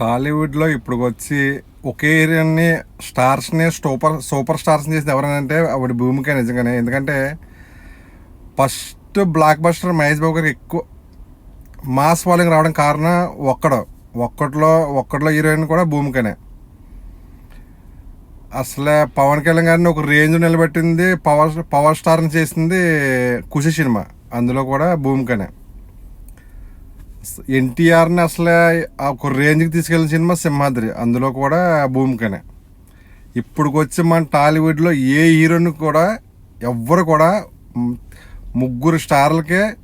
టాలీవుడ్లో ఇప్పుడు వచ్చి ఒకే ఏరియాని స్టార్స్ని సూపర్ సూపర్ స్టార్స్ని చేసింది ఎవరనంటే ఆవిడ భూమిక నిజంగానే. ఎందుకంటే first blockbuster Mahesh Babu గారికి ఎక్కువ మాస్ ఫాలోయింగ్ రావడం కారణం ఒక్కడు. ఒక్కట్లో ఒక్కటిలో హీరోయిన్ కూడా భూమికనే. అసలే పవన్ కళ్యాణ్ గారిని ఒక రేంజ్ నిలబెట్టింది పవర్ పవర్ స్టార్ని చేసింది ఖుషి సినిమా. అందులో కూడా భూమికనే. ఎన్టీఆర్ని అసలే ఆ ఒక రేంజ్కి తీసుకెళ్ళిన సినిమా సింహాద్రి. అందులో కూడా భూమికనే. ఇప్పుడుకొచ్చి మన టాలీవుడ్లో ఏ హీరోని కూడా ఎవ్వరు కూడా ముగ్గురు స్టార్లకే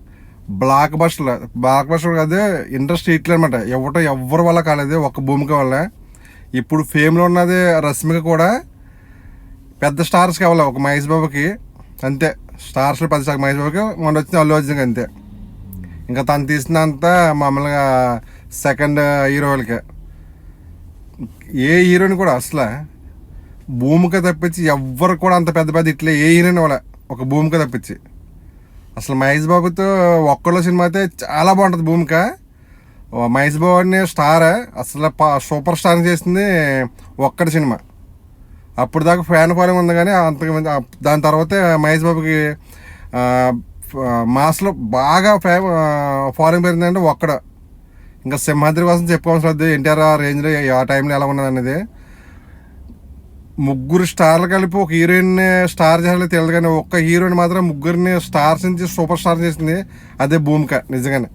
బ్లాక్ బస్టర్ బ్లాక్ బస్టర్ అదే ఇండస్ట్రీ ఇట్లా అనమాట ఎవటో ఎవ్వరి వల్ల కాలేదు ఒక భూమిక వల్ల. ఇప్పుడు ఫేమ్లో ఉన్నది రష్మిక కూడా పెద్ద స్టార్స్ కావాలి ఒక మహేష్ బాబుకి? అంతే. స్టార్స్లో పెద్ద మహేష్ బాబుకి మొన్న వచ్చిన అల్లు అర్జున్కి అంతే. ఇంకా తను తీసినంత మామూలుగా సెకండ్ హీరోలకే ఏ హీరోని కూడా అసలు భూమిక తప్పించి ఎవ్వరు కూడా అంత పెద్ద పెద్ద ఇట్లే ఏ హీరోయిన్ వాళ్ళ ఒక భూమిక తప్పించి. అసలు మహేష్ బాబుతో ఒక్కళ్ళ సినిమా అయితే చాలా బాగుంటుంది భూమిక. మహేష్ బాబు అనే స్టార్ అసలు ప- సూపర్ స్టార్ చేసింది ఒక్కడి సినిమా. అప్పుడు దాకా ఫ్యాన్ ఫాలోయింగ్ ఉంది కానీ అంతకు దాని తర్వాతే మహేష్ బాబుకి మాస్లో బాగా ఫ్యా ఫాలోయింగ్ పెరిగిందంటే ఒక్కడ. ఇంకా సింహాద్రి కోసం చెప్పుకోవాల్సిన వద్దు ఎన్టీఆర్ రేంజ్లో ఆ టైంలో ఎలా ఉన్నది అనేది ముగ్గురు స్టార్లు కలిపి ఒక హీరోయిన్ని స్టార్ చేయాలి తెలియదు కానీ ఒక్క హీరోయిన్ మాత్రం ముగ్గురిని స్టార్స్ నుంచి సూపర్ స్టార్ చేసింది అదే భూమిక నిజంగానే.